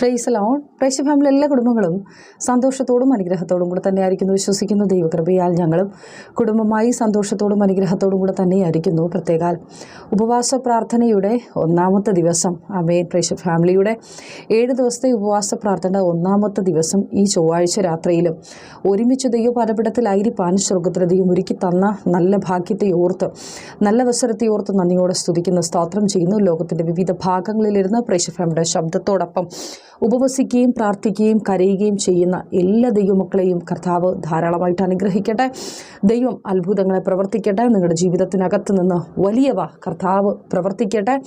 ക്രൈസ് loan പ്രേക്ഷ family എല്ലാ കുടുംബങ്ങളും സന്തോഷത്തോടും അനുഗ്രഹത്തോടും കൂടെ തന്നെയായിരിക്കുന്നു. വിശ്വസിക്കുന്നു ദൈവകൃപയാൽ ഞങ്ങളും കുടുംബമായി സന്തോഷത്തോടും അനുഗ്രഹത്തോടും കൂടെ തന്നെയായിരിക്കുന്നു. പ്രത്യേകാൽ ഉപവാസ പ്രാർത്ഥനയുടെ ഒന്നാമത്തെ ദിവസം അമേൻ പ്രൈസ് ഫാമിലിയുടെ ഏഴ് ദിവസത്തെ ഉപവാസ പ്രാർത്ഥന ഒന്നാമത്തെ ദിവസം ഈ ചൊവ്വാഴ്ച രാത്രിയിലും ഒരുമിച്ച് ദൈവപാദപീഠത്തിലായിരിക്കാൻ സ്വർഗത്തിലെ ദൈവം ഒരുക്കി തന്ന നല്ല ഭാഗ്യത്തെ ഓർത്ത് നല്ല അവസരത്തെ ഓർത്ത് നന്ദിയോടെ സ്തുതിക്കുന്ന. സ്തോത്രം ചെയ്യുന്നു. ലോകത്തിന്റെ വിവിധ ഭാഗങ്ങളിലിരുന്ന് പ്രേക്ഷ ഫാമിലിയുടെ ശബ്ദത്തോടൊപ്പം ഉപവസിക്കുകയും പ്രാർത്ഥിക്കുകയും കരയുകയും ചെയ്യുന്ന എല്ലാ ദൈവമക്കളെയും കർത്താവ് ധാരാളമായിട്ട് അനുഗ്രഹിക്കട്ടെ. ദൈവം അത്ഭുതങ്ങളെ പ്രവർത്തിക്കട്ടെ. നിങ്ങളുടെ ജീവിതത്തിനകത്ത് നിന്ന് വലിയവ കർത്താവ് പ്രവർത്തിക്കട്ടെ.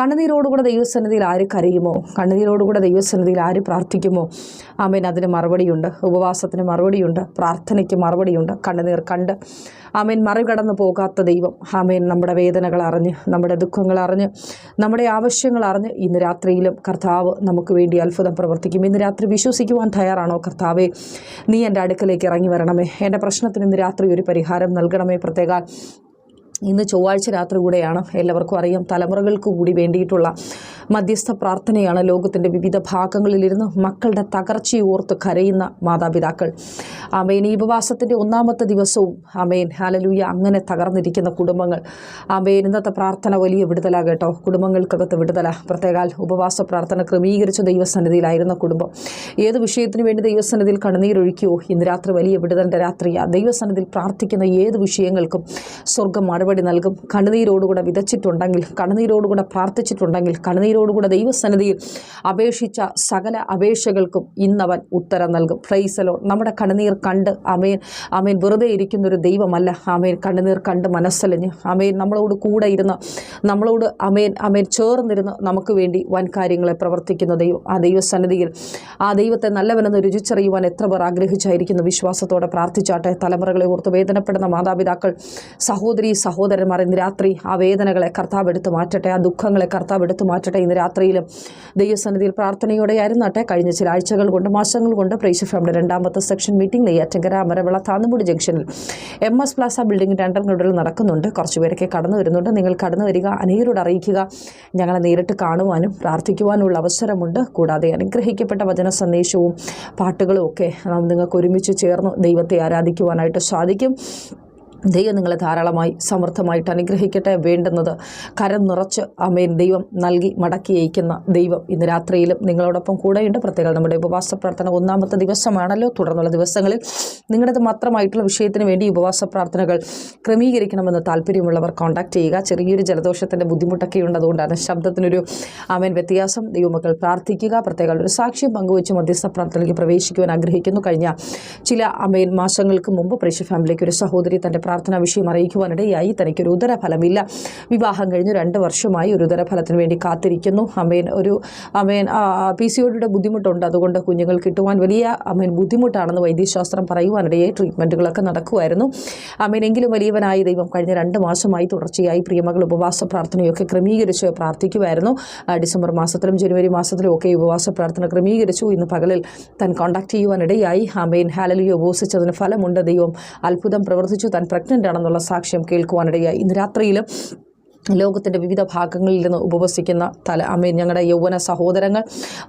കണ്ണുനീരോടുകൂടെ ദൈവസന്നിധിയിൽ ആര് കരയുമോ? കണ്ണുനീരോടുകൂടെ ദൈവസന്നിധിയിൽ ആര് പ്രാർത്ഥിക്കുമോ? ആമേൻ. അതിന് മറുപടിയുണ്ട്. ഉപവാസത്തിന് മറുപടിയുണ്ട്. പ്രാർത്ഥനയ്ക്ക് മറുപടിയുണ്ട്. കണ്ണുനീർ കണ്ട് ആമേൻ മറികടന്നു പോകാത്ത ദൈവം. ആമേൻ നമ്മുടെ വേദനകൾ അറിഞ്ഞ് നമ്മുടെ ദുഃഖങ്ങൾ അറിഞ്ഞ് നമ്മുടെ ആവശ്യങ്ങൾ അറിഞ്ഞ് ഇന്ന് രാത്രിയിലും കർത്താവ് നമുക്ക് വേണ്ടി അത്ഭുതം പ്രവർത്തിക്കും. ഇന്ന് രാത്രി വിശ്വസിക്കുവാൻ തയ്യാറാണോ കർത്താവേ? നീ എന്റെ അടുക്കലേക്ക് ഇറങ്ങി വരണമേ. എന്റെ പ്രശ്നത്തിന് ഇന്ന് രാത്രി ഒരു പരിഹാരം നൽകണമേ പ്രത്യേക. ഇന്ന് ചൊവ്വാഴ്ച രാത്രി കൂടെയാണ് എല്ലാവർക്കും അറിയാം തലമുറകൾക്ക് കൂടി വേണ്ടിയിട്ടുള്ള മധ്യസ്ഥ പ്രാർത്ഥനയാണ് ലോകത്തിന്റെ വിവിധ ഭാഗങ്ങളിലിരുന്ന് മക്കളുടെ തകർച്ചയോർത്ത് കരയുന്ന മാതാപിതാക്കൾ. ആമേൻ. ഈ ഉപവാസത്തിന്റെ ഒന്നാമത്തെ ദിവസവും ആമേൻ. ഹാലലൂയ അങ്ങനെ തകർന്നിരിക്കുന്ന കുടുംബങ്ങൾ. ആമേൻ. ഇന്നത്തെ പ്രാർത്ഥന വലിയ വിടുതല കേട്ടോ. കുടുംബങ്ങൾക്കകത്ത് വിടുതല. പ്രത്യേകാൽ ഉപവാസ പ്രാർത്ഥന ക്രമീകരിച്ച ദൈവസന്നിധിയിലായിരുന്ന കുടുംബം. ഏത് വിഷയത്തിന് വേണ്ടി ദൈവസന്നിധിയിൽ കണ്ണുനീരൊഴുക്കിയോ? ഇന്ന് രാത്രി വലിയ വിടുതലിന്റെ രാത്രിയാണ് ദൈവസന്നിധിയിൽ പ്രാർത്ഥിക്കുന്ന ഏത് വിഷയങ്ങൾക്കും സ്വർഗം മറുപടി നൽകും. കണ്ണുനീരോടുകൂടെ വിതച്ചിട്ടുണ്ടെങ്കിൽ കണ്ണുനീരോടുകൂടെ പ്രാർത്ഥിച്ചിട്ടുണ്ടെങ്കിൽ കണ്ണുനീരോടുകൂടെ ദൈവസന്നിധിയിൽ അപേക്ഷിച്ച സകല അപേക്ഷകൾക്കും ഇന്നവൻ ഉത്തരം നൽകും. ഫ്രൈസലോ നമ്മുടെ കണ്ണുനീർ കണ്ട് അമേൻ അമേൻ വെറുതെ ഇരിക്കുന്നൊരു ദൈവമല്ല. അമേൻ കണ്ണുനീർ കണ്ട് മനസ്സലിഞ്ഞ്. അമേൻ നമ്മളോട് കൂടെ ഇരുന്ന് നമ്മളോട് അമേൻ അമേൻ ചേർന്നിരുന്ന് നമുക്ക് വേണ്ടി വൻ കാര്യങ്ങളെ പ്രവർത്തിക്കുന്ന ദൈവം. ആ ദൈവസന്നിധിയിൽ ആ ദൈവത്തെ നല്ലവനെന്ന് രുചിച്ചറിയുവാൻ എത്ര പേർ ആഗ്രഹിച്ചായിരിക്കുന്നു. വിശ്വാസത്തോടെ പ്രാർത്ഥിച്ചാട്ടെ. തലമുറകളെ ഓർത്ത് വേദനപ്പെടുന്ന മാതാപിതാക്കൾ സഹോദരി സഹോദരി സഹോദരന്മാർ ഇന്ന് രാത്രി ആ വേദനകളെ കർത്താവ് എടുത്തു മാറ്റട്ടെ ആ ദുഃഖങ്ങളെ കർത്താവ് എടുത്തു മാറ്റട്ടെ ഇന്ന് രാത്രിയിലും. ദൈവസന്നിധിയിൽ പ്രാർത്ഥനയോടെ ആയിരുന്നാട്ടെ കഴിഞ്ഞ ചില ആഴ്ചകൾ കൊണ്ട് മാസങ്ങൾ കൊണ്ട് പ്രൈസ് ഫാമിലി രണ്ടാമത്തെ സെക്ഷൻ മീറ്റിംഗ് നെയ്യാറ്റങ്കര അമരവിള താന്നുമുടി ജംഗ്ഷനിൽ എം എസ് പ്ലാസ ബിൽഡിംഗ് രണ്ടര ഗ്രൗണ്ടിൽ നടക്കുന്നുണ്ട്. കുറച്ച് പേരൊക്കെ കടന്നു വരുന്നുണ്ട്. നിങ്ങൾ കടന്നു വരിക അനേകരോട് അറിയിക്കുക. ഞങ്ങളെ നേരിട്ട് കാണുവാനും പ്രാർത്ഥിക്കുവാനുള്ള അവസരമുണ്ട്. കൂടാതെ അനുഗ്രഹിക്കപ്പെട്ട വചന സന്ദേശവും പാട്ടുകളും ഒക്കെ നിങ്ങൾക്ക് ഒരുമിച്ച് ചേർന്ന് ദൈവത്തെ ആരാധിക്കുവാനായിട്ട് സാധിക്കും. ദൈവം നിങ്ങളെ ധാരാളമായി സമൃദ്ധമായിട്ട് അനുഗ്രഹിക്കട്ടെ വേണ്ടുന്നത് കരം നിറച്ച് അമേൻ ദൈവം നൽകി മടക്കി അയക്കുന്ന ദൈവം ഇന്ന് രാത്രിയിലും നിങ്ങളോടൊപ്പം കൂടെയുണ്ട്. പ്രത്യേകം നമ്മുടെ ഉപവാസ പ്രാർത്ഥന ഒന്നാമത്തെ ദിവസമാണല്ലോ. തുടർന്നുള്ള ദിവസങ്ങളിൽ നിങ്ങളുടെ മാത്രമായിട്ടുള്ള വിഷയത്തിന് വേണ്ടി ഉപവാസ പ്രാർത്ഥനകൾ ക്രമീകരിക്കണമെന്ന് താല്പര്യമുള്ളവർ കോൺടാക്ട് ചെയ്യുക. ചെറിയൊരു ജലദോഷത്തിന്റെ ബുദ്ധിമുട്ടൊക്കെ ഉണ്ട്. ശബ്ദത്തിനൊരു അമേൻ വ്യത്യാസം. ദൈവമക്കൾ പ്രാർത്ഥിക്കുക. പ്രത്യേക ഒരു സാക്ഷ്യം പങ്കുവെച്ച് മധ്യസ്ഥ പ്രാർത്ഥനയ്ക്ക് പ്രവേശിക്കുവാൻ ആഗ്രഹിക്കുന്നു. കഴിഞ്ഞ ചില അമേൻ മാസങ്ങൾക്ക് മുമ്പ് പ്രേക്ഷ ഫാമിലിക്ക് ഒരു സഹോദരി തന്റെ പ്രാർത്ഥനാ വിഷയം അറിയിക്കുവാനിടയായി തനിക്കൊരു ഉദരഫലമില്ല. വിവാഹം കഴിഞ്ഞ് രണ്ട് വർഷമായി ഒരു ഉദരഫലത്തിന് വേണ്ടി കാത്തിരിക്കുന്നു. അമ്മയൻ ഒരു അമ്മയൻ പി സി ഒഡിയുടെ ബുദ്ധിമുട്ടുണ്ട്. അതുകൊണ്ട് കുഞ്ഞുങ്ങൾ കിട്ടുവാൻ വലിയ അമ്മയൻ ബുദ്ധിമുട്ടാണെന്ന് വൈദ്യശാസ്ത്രം പറയുവാനിടയായി ട്രീറ്റ്മെന്റുകളൊക്കെ നടക്കുമായിരുന്നു അമ്മേനെങ്കിലും വലിയവനായ ദൈവം കഴിഞ്ഞ രണ്ട് മാസമായി തുടർച്ചയായി പ്രിയമകൾ ഉപവാസ പ്രാർത്ഥനയൊക്കെ ക്രമീകരിച്ച് പ്രാർത്ഥിക്കുമായിരുന്നു ഡിസംബർ മാസത്തിലും ജനുവരി മാസത്തിലും ഒക്കെ ഉപവാസ പ്രാർത്ഥന ക്രമീകരിച്ചു. ഇന്ന് പകലിൽ താൻ കോൺടാക്ട് ചെയ്യുവാനിടയായി അമ്മയൻ ഹാലലിയെ ഉപവസിച്ചതിന് ഫലമുണ്ട്. ദൈവം അത്ഭുതം പ്രവർത്തിച്ചു. താൻ പ്രഗ്നന്റ് ആണെന്നുള്ള സാക്ഷ്യം കേൾക്കുവാനിടയായി. ഇന്ന് രാത്രിയിലും ലോകത്തിന്റെ വിവിധ ഭാഗങ്ങളിൽ നിന്ന് ഉപവസിക്കുന്ന തല അമീൻ. ഞങ്ങളുടെ യൗവന സഹോദരങ്ങൾ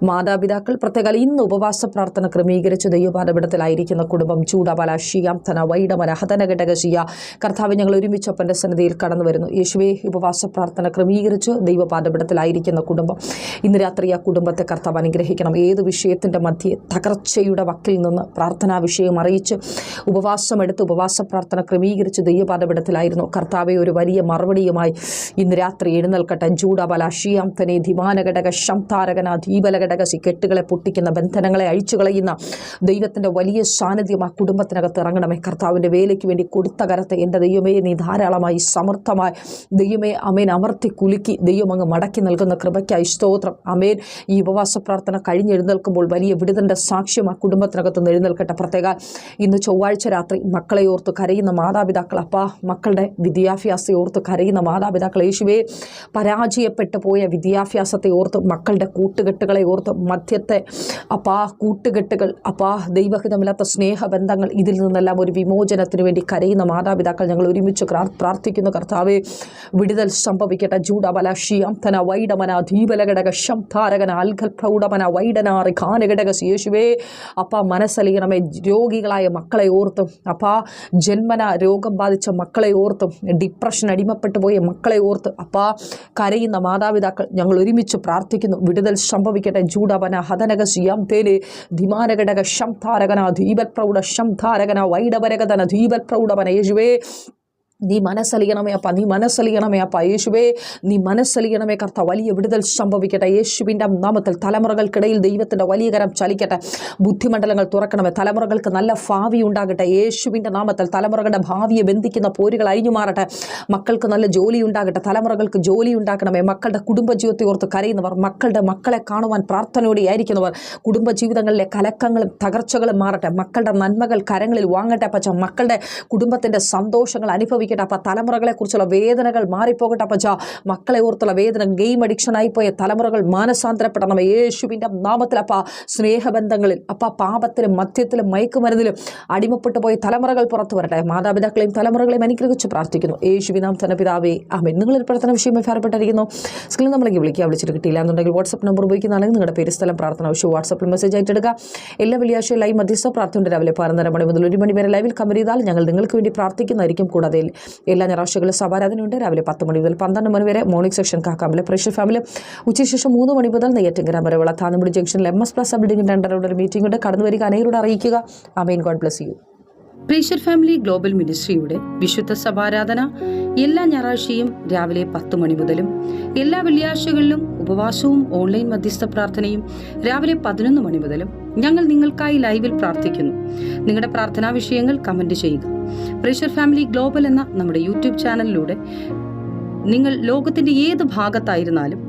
മാതാപിതാക്കൾ പ്രത്യേക ഇന്ന് ഉപവാസ പ്രാർത്ഥന ക്രമീകരിച്ച് ദൈവപാദപിടത്തിലായിരിക്കുന്ന കുടുംബം ചൂടബല ഷിയാം തന വൈഡമന ഹതന ഘടകശിയ കർത്താവ് ഞങ്ങൾ ഒരുമിച്ച് ഒപ്പന്റെ സന്നിധിയിൽ കടന്നു വരുന്നു. യേശുവേ ഉപവാസ പ്രാർത്ഥന ക്രമീകരിച്ച് ദൈവപാദപിടത്തിലായിരിക്കുന്ന കുടുംബം. ഇന്ന് രാത്രി ആ കുടുംബത്തെ കർത്താവ് അനുഗ്രഹിക്കണം. ഏത് വിഷയത്തിന്റെ മധ്യേ തകർച്ചയുടെ വക്കിൽ നിന്ന് പ്രാർത്ഥനാ വിഷയം അറിയിച്ച് ഉപവാസമെടുത്ത് ഉപവാസ പ്രാർത്ഥന ക്രമീകരിച്ച് ദൈവപാദപിടത്തിലായിരുന്നു കർത്താവെ ഒരു വലിയ മറുപടിയുമായി ഇന്ന് രാത്രി എഴുന്നേൽക്കട്ടെ. ജൂഡബല ഷിയാംതനെ ധിമാനഘടക ശംതാരകന ദീപലഘടകസി കെട്ടുകളെ പൊട്ടിക്കുന്ന ബന്ധനങ്ങളെ അഴിച്ചു കളയുന്ന ദൈവത്തിന്റെ വലിയ സാന്നിധ്യം ആ കുടുംബത്തിനകത്ത് ഇറങ്ങണമേ. കർത്താവിന്റെ വേലയ്ക്ക് വേണ്ടി കൊടുത്ത കരത്തെ എന്റെ ദൈവമേ നീ ധാരാളമായി സമർത്ഥമായി. ദൈവമേ അമേൻ. അമർത്തി കുലുക്കി ദൈവം അങ്ങ് മടക്കി നൽകുന്ന കൃപയ്ക്കായി സ്തോത്രം. അമേൻ. ഈ ഉപവാസ പ്രാർത്ഥന കഴിഞ്ഞെഴുന്നേൽക്കുമ്പോൾ വലിയ വിടുതന്റെ സാക്ഷ്യം ആ കുടുംബത്തിനകത്ത് നിന്ന് എഴുന്നേൽക്കട്ടെ. പ്രത്യേക ഇന്ന് ചൊവ്വാഴ്ച രാത്രി മക്കളെ ഓർത്ത് കരയുന്ന മാതാപിതാക്കൾ അപ്പാ മക്കളുടെ വിദ്യാഭ്യാസം ഓർത്ത് കരയുന്ന മാതാപിതാക്കൾ മാതാപിതാക്കൾ യേശുവെ പരാജയപ്പെട്ടു പോയ വിദ്യാഭ്യാസത്തെ ഓർത്ത് മക്കളുടെ കൂട്ടുകെട്ടുകളെ ഓർത്ത് മധ്യത്തെ അപ്പാ കൂട്ടുകെട്ടുകൾ അപ്പാ ദൈവഹിതമില്ലാത്ത സ്നേഹബന്ധങ്ങൾ ഇതിൽ നിന്നെല്ലാം ഒരു വിമോചനത്തിന് വേണ്ടി കരയുന്ന മാതാപിതാക്കൾ ഞങ്ങൾ ഒരുമിച്ച് പ്രാർത്ഥിക്കുന്നു. കർത്താവെ വിടുതൽ സംഭവിക്കട്ടെ. ജൂഡബല ഷിയംതന വൈഡമന ധീപലഘടക ശംധാരകന അൽഖൽ പ്രൗഢമന വൈഡനാറി ഖാനഘടക യേശുവേ അപ്പ മനസ്സലിയണമേ. രോഗികളായ മക്കളെ ഓർത്തും അപ്പാ ജന്മന രോഗം ബാധിച്ച മക്കളെ ഓർത്തും ഡിപ്രഷൻ അടിമപ്പെട്ടു പോയ മക്കളെ ഓർത്ത് അപ്പാ കരയുന്ന മാതാപിതാക്കൾ ഞങ്ങൾ ഒരുമിച്ച് പ്രാർത്ഥിക്കുന്നു. വിടുതൽ സംഭവിക്കട്ടെ. ജൂഡവന ഹതനക സിയാം തേലെ ധിമാനഘടക ശംധാരകന ധീപൽ പ്രൗഢ ശംധാരകന വൈഡവരകതന ധീപൽ പ്രൗഢവന യേശുവേ നീ മനസ്സലിയണമേ അപ്പ നീ മനസ്സലിയണമേ അപ്പ. യേശുവേ നീ മനസ്സലിയണമേ കർത്ത വലിയ വിടുതൽ സംഭവിക്കട്ടെ. യേശുവിന്റെ നാമത്തിൽ തലമുറകൾക്കിടയിൽ ദൈവത്തിന്റെ വലിയ കരം ചലിക്കട്ടെ. ബുദ്ധിമണ്ഡലങ്ങൾ തുറക്കണമേ. തലമുറകൾക്ക് നല്ല ഭാവി ഉണ്ടാകട്ടെ. യേശുവിന്റെ നാമത്തിൽ തലമുറകളുടെ ഭാവിയെ ബന്ധിക്കുന്ന പോരുകൾ അഴിഞ്ഞു മാറട്ടെ. മക്കൾക്ക് നല്ല ജോലി ഉണ്ടാകട്ടെ. തലമുറകൾക്ക് ജോലി ഉണ്ടാക്കണമേ. മക്കളുടെ കുടുംബജീവിതത്തെ ഓർത്ത് കരയുന്നവർ മക്കളുടെ മക്കളെ കാണുവാൻ പ്രാർത്ഥനയോടെ ആയിരിക്കുന്നവർ കുടുംബജീവിതങ്ങളിലെ കലക്കങ്ങളും തകർച്ചകളും മാറട്ടെ. മക്കളുടെ നന്മകൾ കരങ്ങളിൽ വാങ്ങട്ടെ പച്ച മക്കളുടെ കുടുംബത്തിന്റെ സന്തോഷങ്ങൾ അനുഭവിക്കട്ടെ തലമുറകളെ തലമുറകളെക്കുറിച്ചുള്ള വേദനകൾ മാറിപ്പോകട്ടെ പച്ച മക്കളെ ഓർത്തുള്ള വേദന ഗെയിം അഡിക്ഷനായി പോയ തലമുറകൾ മാനസാന്തരപ്പെടണം. യേശുവിന്റെ നാമത്തിൽ അപ്പ സ്നേഹബന്ധങ്ങളിൽ അപ്പം പാപത്തിലും മദ്യത്തിലും മയക്കുമരുന്നിലും അടിമപ്പെട്ടു പോയ തലമുറകൾ പുറത്തു വരട്ടെ. മാതാപിതാക്കളെയും തലമുറകളെയും അനുഗ്രഹിച്ച് പ്രാർത്ഥിക്കുന്നു. യേശുവിനാം തന്നെ പിതാവേ ആമേ നിങ്ങളൊരു പ്രവർത്തന വിഷയമായി ഫലപ്പെട്ടിരിക്കുന്നു സ്ക്രീനിൽ നമ്മളെങ്കിൽ വിളിക്കുക വിളിച്ചിട്ട് കിട്ടിയില്ല. എന്നുണ്ടെങ്കിൽ വാട്സപ്പ് നമ്പർ ഉപയോഗിക്കുന്നതാണെങ്കിൽ നിങ്ങളുടെ പേര് സ്ഥലം പ്രാർത്ഥന ആവശ്യം വാട്സപ്പിൽ മെസ്സേജ് ആയിട്ടെടുക്കുക. എല്ലാ വെള്ളിയാഴ്ചയും ലൈവ് മധ്യസ്ഥ പ്രാർത്ഥന രാവിലെ പതിനൊന്നര മണി മുതൽ ഒരു മണി വരെ ലൈവിൽ കമ്പനി ഞങ്ങൾ നിങ്ങൾക്ക് വേണ്ടി പ്രാർത്ഥിക്കുന്നതായിരിക്കും. കൂടാതെ എല്ലാ ഞായറാഴ്ചകളിലും സഭാരാധനയുണ്ട് രാവിലെ പത്ത് മണി മുതൽ പന്ത്രണ്ട് മണി വരെ മോർണിംഗ് സെക്ഷൻ കാക്കാമ്പിലെ പ്രഷർ ഫാമിലി ഉച്ചശേഷം മൂന്ന് മണി മുതൽ നെയ്യറ്റിങ്കര വരെയുള്ള താന്നുമുടി ജംഗ്ഷനിൽ എം എസ് പ്ലസ് ബിൽഡിംഗ് രണ്ടരയുടെ ഒരു മീറ്റിംഗ് ഉണ്ട്. കടന്നു വരിക അനേരോട് അറിയിക്കുക. Amen god bless you prayer family global മിനിസ്ട്രിയുടെ വിശുദ്ധ സഭാരാധന എല്ലാ ഞായറാഴ്ചയും രാവിലെ പത്ത് മണി മുതലും എല്ലാ വെള്ളിയാഴ്ചകളിലും ഉപവാസവും ഓൺലൈൻ മധ്യസ്ഥ പ്രാർത്ഥനയും രാവിലെ പതിനൊന്ന് മണി മുതലും ഞങ്ങൾ നിങ്ങൾക്കായി ലൈവിൽ പ്രാർത്ഥിക്കുന്നു. നിങ്ങളുടെ പ്രാർത്ഥനാ വിഷയങ്ങൾ കമന്റ് ചെയ്യുക. പ്രഷർ ഫാമിലി ഗ്ലോബൽ എന്ന നമ്മുടെ യൂട്യൂബ് ചാനലിലൂടെ നിങ്ങൾ ലോകത്തിന്റെ ഏത് ഭാഗത്തായിരുന്നാലും